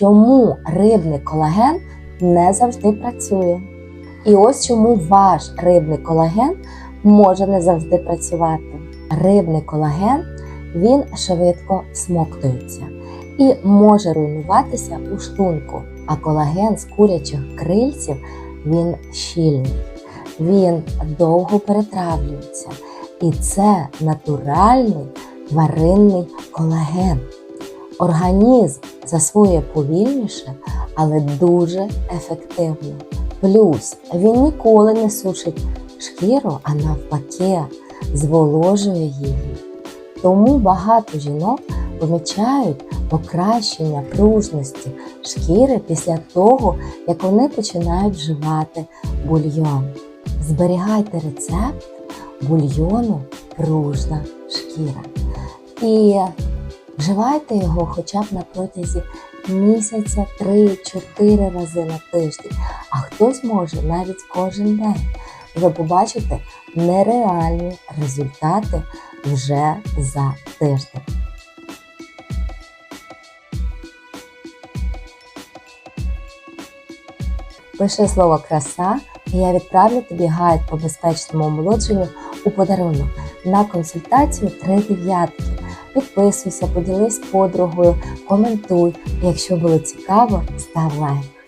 чому рибний колаген не завжди працює. І ось чому ваш рибний колаген може не завжди працювати. Рибний колаген він швидко всмоктується і може руйнуватися у шлунку. А колаген з курячих крильців він щільний, він довго перетравлюється. І це натуральний тваринний колаген. Організм засвоює повільніше, але дуже ефективно. Плюс він ніколи не сушить шкіру, а навпаки, зволожує її. Тому багато жінок помічають покращення пружності шкіри після того, як вони починають вживати бульйон. Зберігайте рецепт бульйону пружна шкіра. І вживайте його хоча б на протязі місяця 3-4 рази на тиждень, а хтось може навіть кожен день. Ви побачите нереальні результати вже за тиждень. Пиши слово краса, і я відправлю тобі гайд по безпечному омолодженню у подарунок на консультацію три дев'ятки. Підписуйся, поділись подругою, коментуй. Якщо було цікаво, став лайк.